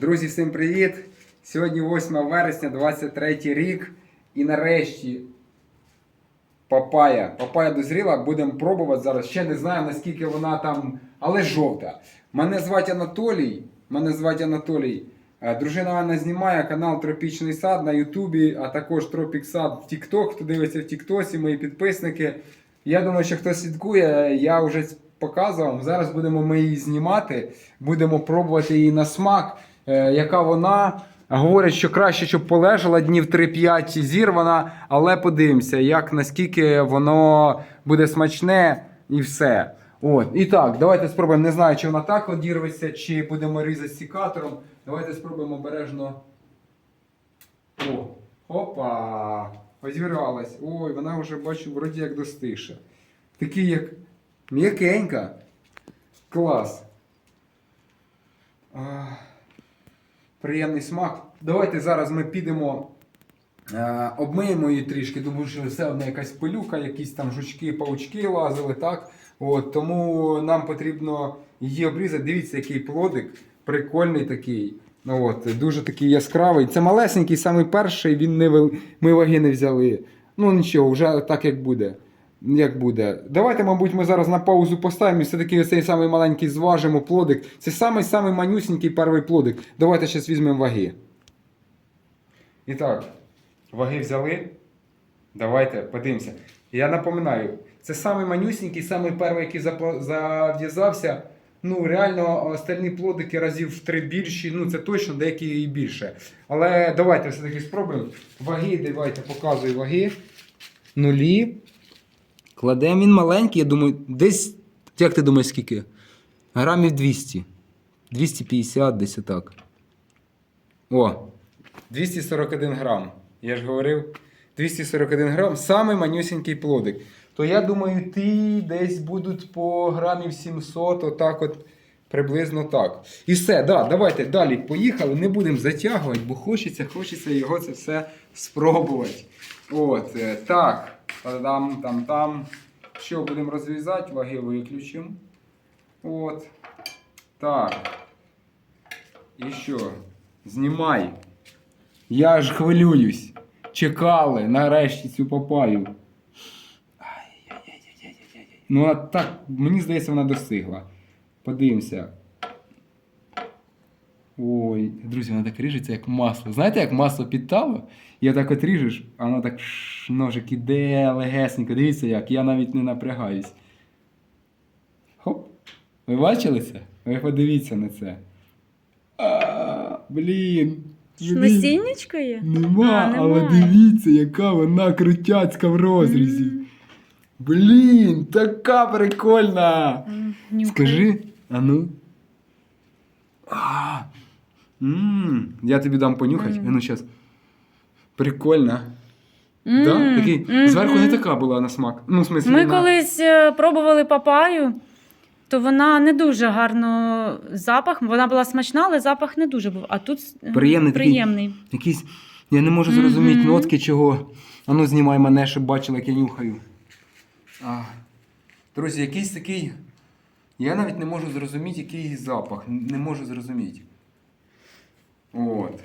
Друзі, всім привіт! Сьогодні 8 вересня, 23 рік. І нарешті папая. Папая дозріла, будемо пробувати зараз. Ще не знаю, наскільки вона там, але жовта. Мене звати Анатолій. Мене звати Анатолій. Е, Дружина Анна знімає канал Тропічний сад на Ютубі, а також Тропік Сад в Тікток. Хто дивиться в Тіктосі, мої підписники. Я думаю, що хто слідкує, я вже показував. Зараз будемо ми її знімати, будемо пробувати її на смак, яка вона. Говорять, що краще, щоб полежала днів 3-5 зірвана, але подивимося, як наскільки воно буде смачне і все. От. І так, давайте спробуємо. Не знаю, чи вона так одірветься, чи будемо різати сікатором. Давайте спробуємо обережно. О, опа! Озірвалась. Ой, вона вже бачу, вроді як достише. Такий як м'якенька. Клас. А, приємний смак. Давайте зараз ми підемо. Е, обмиємо її трішки, тому що все одно якась пилюка, якісь там жучки, паучки лазили, так? От, тому нам потрібно її обрізати. Дивіться, який плодик, прикольний такий. Ну, от, дуже такий яскравий. Це малесенький, самий перший, він не вел... ми ваги не взяли. Ну нічого, вже так як буде. Як буде. Давайте, мабуть, ми зараз на паузу поставимо і все-таки цей самий маленький зважимо плодик. Це самий самий манюсінький перший плодик. Давайте зараз візьмемо ваги. І так, ваги взяли. Давайте подивимося. Я напоминаю, це самий манюсінький, самий перший, який зав'язався. Ну, реально, остальні плодики разів в три більші. Ну, це точно, деякі і більше. Але давайте все-таки спробуємо. Ваги, давайте показую ваги. Нулі. Кладемо він маленький, я думаю, десь. Як ти думаєш, скільки? Грамів 200. 250, десь отак. О, 241 грам. Я ж говорив, 241 грам, самий манюсінький плодик. То я думаю, ті десь будуть по грамів 700, отак от приблизно так. І все, да, давайте далі поїхали. Не будемо затягувати, бо хочеться, хочеться його це все спробувати. От, е, так. Там, там, там. Що будемо розрізати, ваги виключимо. От. Так. І що? Знімай. Я ж хвилююсь. Чекали нарешті цю папаю. Ну, а так, мені здається, вона достигла. Подивимося. Ой, друзі, вона так ріжеться, як масло. Знаєте, як масло підтало? І так от ріжеш, а воно так ш- ножик іде легесенько. Дивіться як, я навіть не напрягаюсь. Хоп. Ви бачили це? Ви подивіться на це. А, блін. Насіннячко є? Нема, А, але дивіться, яка вона крутяцька в розрізі. М. Блін, така прикольна. Нюхай. Скажи, а ну. А, м, я тобі дам понюхати. Мгм. А ну зараз. Прикольно. М, Да? Такий, мгм. Зверху не така була на смак. Ну, в смислі, Ми на... колись е, пробували папаю, то вона не дуже гарно запах. Вона була смачна, але запах не дуже був. А тут е, Приємний такий. якийсь. Я не можу зрозуміти Мгм. нотки чого. А ну знімай мене, щоб бачили, як я нюхаю. А. Друзі, якийсь такий. Я навіть не можу зрозуміти, який запах. Не можу зрозуміти. От.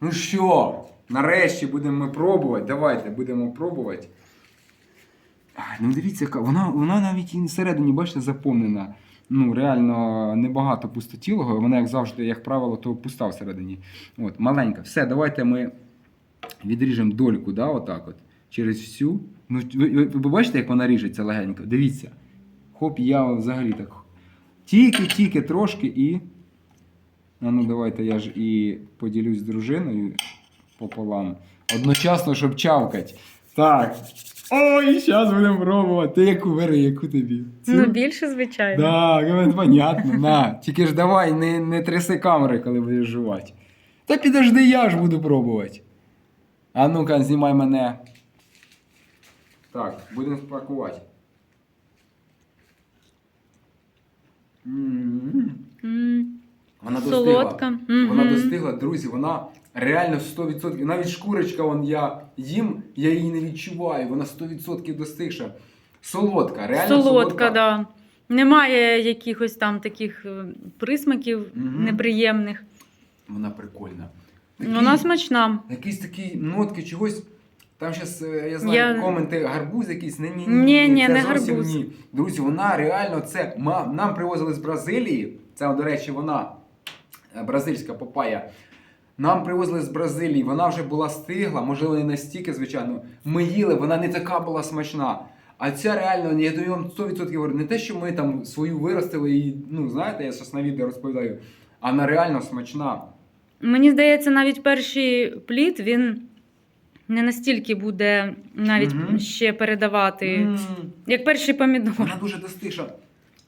Ну що, нарешті будемо ми пробувати. Давайте будемо пробувати. Ну дивіться, яка. Вона, вона навіть і всередині, бачите, заповнена. Ну, реально небагато пустотілого. Вона, як завжди, як правило, то пуста всередині. От, маленька. Все, давайте ми відріжемо дольку, да, отак от, через всю. Ну, ви, ви, ви бачите, як вона ріжеться легенько? Дивіться. Хоп, я взагалі так. Тільки-тільки трошки і. А ну давайте я ж і поділюсь з дружиною пополам. Одночасно, щоб чавкать. Так. Ой, зараз будемо пробувати. Ти яку бери, яку тобі? Цю? Ну, більше, звичайно. Так, да, понятно. На. Тільки ж давай, не, не тряси камери, коли будеш жувати. Та підожди, я ж буду пробувати. А ну-ка, знімай мене. Так, будемо спакувати. М. М, Солодка. Вона достигла, друзі, вона реально 100%. Навіть шкурочка, вон я їм, я її не відчуваю. Вона 100% достигша. Солодка, реально солодка. Солодка. Да. Немає якихось там таких е, присмаків Мгм. неприємних. Вона прикольна. Такий- Вона смачна. Якісь такі нотки чогось. Там зараз, я знаю, Я- коменти, гарбуз якийсь. Ні, ні, Ні, ні, це не зовсім гарбуз. Ні. Друзі, вона реально це. ма- Нам привозили з Бразилії. Це, до речі, вона е, бразильська папая. Нам привозили з Бразилії, вона вже була стигла, можливо, не настільки, звичайно. Ми їли, вона не така була смачна. А ця реально, я тобі вам 100% говорю, не те, що ми там свою виростили і, ну, знаєте, я зараз на відео розповідаю, а вона реально смачна. Мені здається, навіть перший плід він не настільки буде навіть Мгм. ще передавати, М. як перший помідор. Вона дуже достиша.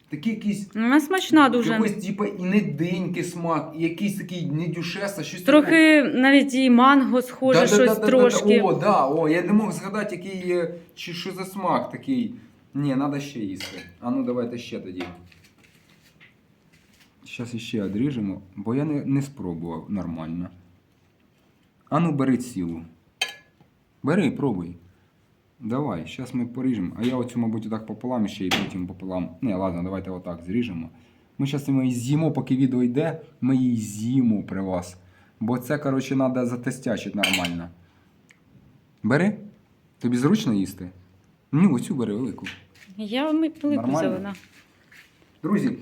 Такий якийсь Вона смачна дуже. якийсь, типу, і не денький смак, і якийсь такий не дюшеса, щось таке. Трохи навіть і манго схоже, Да, да, щось да, да, да, трошки. О, да, о, я не мог згадати, який є, чи що за смак такий. Ні, треба ще їсти. А ну давайте ще тоді. Зараз ще одріжемо, бо я не, не спробував нормально. А ну бери цілу. Бери, пробуй. Давай, зараз ми поріжемо. А я оцю, мабуть, отак пополам ще і потім пополам. Не, ладно, давайте отак зріжемо. Ми зараз її з'їмо, поки відео йде, ми її з'їмо при вас. Бо це, коротше, треба затестячити нормально. Бери. Тобі зручно їсти? Ні, оцю бери велику. Я велику Нормально? взяла. Друзі,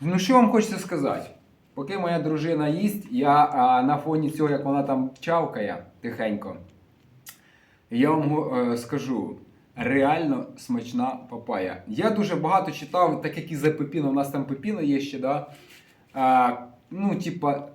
ну що вам хочеться сказати? Поки моя дружина їсть, я а, на фоні цього, як вона там чавкає тихенько, я вам е, скажу. Реально смачна папая. Я дуже багато читав, так як і за пепіно, у нас там пепіно є ще, да? А, ну, типа,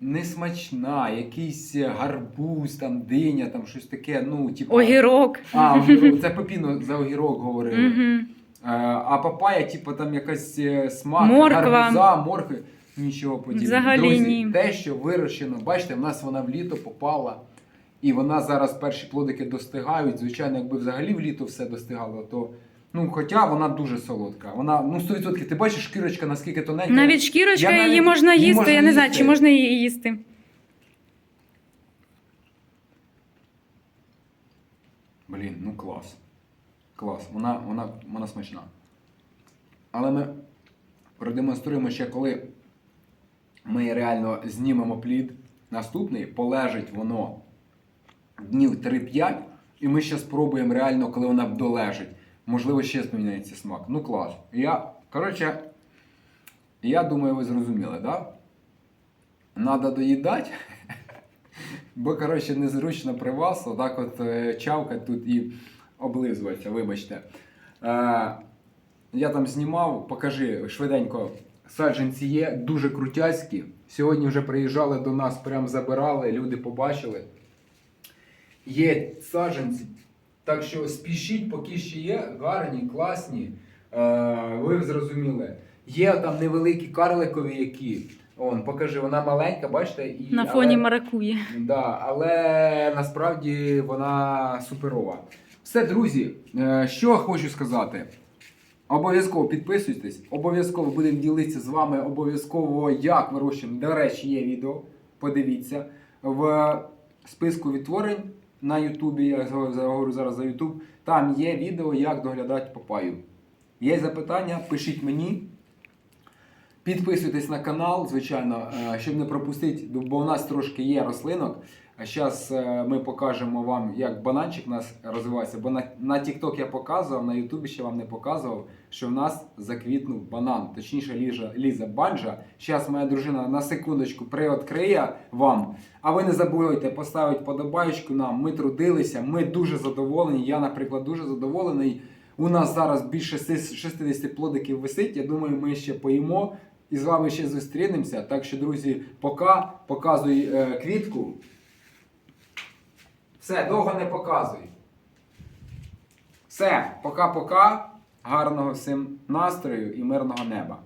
несмачна, якийсь гарбуз, там, диня, там щось таке, ну, типа. Огірок. А, огірок. це пепіно за огірок говорили. Угу. Е, А папая, типу, там якась е, смак, Морква. гарбуза, моркви, нічого подібного. Взагалі Друзі, ні. те, що вирощено, бачите, в нас вона в літо попала. І вона зараз перші плодики достигають. Звичайно, якби взагалі в літо все достигало, то. Ну, хоча вона дуже солодка. Вона, ну, 100%. Ти бачиш, шкірочка наскільки тоненька. Навіть шкірочка Я її навіть- можна її їсти. можна я не знаю, чи можна її їсти. Блін, ну клас. Клас. Вона, вона, вона смачна. Але ми продемонструємо ще, коли ми реально знімемо плід наступний, полежить воно днів 3-5, і ми ще спробуємо реально, коли вона долежить. Можливо, ще зміниться смак. Ну клас. Я, коротше, я думаю, ви зрозуміли? Да? Надо доїдати. Бо, коротше, незручно при вас, отак от е, чавкать тут і облизуватися, вибачте. Е, я там знімав, покажи швиденько. Саджанці є, дуже крутяські. Сьогодні вже приїжджали до нас, прям забирали, люди побачили. Є саджанці. Так що спішіть, поки ще є, гарні, класні. Е, ви зрозуміли. Є там невеликі карликові, які. Он, покажи, вона маленька, бачите? І, На фоні але- маракуї. Да, але насправді вона суперова. Все, друзі, е, що хочу сказати. Обов'язково підписуйтесь, обов'язково будемо ділитися з вами, обов'язково як вирощуємо. До речі, є відео. Подивіться. В списку відтворень на Ютубі, я говорю зараз за Ютуб, там є відео, як доглядати папаю. Є запитання, пишіть мені. Підписуйтесь на канал, звичайно, е, щоб не пропустити, бо у нас трошки є рослинок. А зараз ми покажемо вам, як бананчик у нас розвивається. Бо на, на TikTok я показував, на Ютубі ще вам не показував, що в нас заквітнув банан, точніше ліжа, ліза банджа. Зараз моя дружина на секундочку приоткриє вам. А ви не забудьте поставити подобаєчку нам. Ми трудилися, ми дуже задоволені. Я, наприклад, дуже задоволений. У нас зараз більше 60 плодиків висить. Я думаю, ми ще поїмо і з вами ще зустрінемося. Так що, друзі, пока показуй е, квітку. Все, довго не показуй. Все, пока-пока. Гарного всім настрою і мирного неба.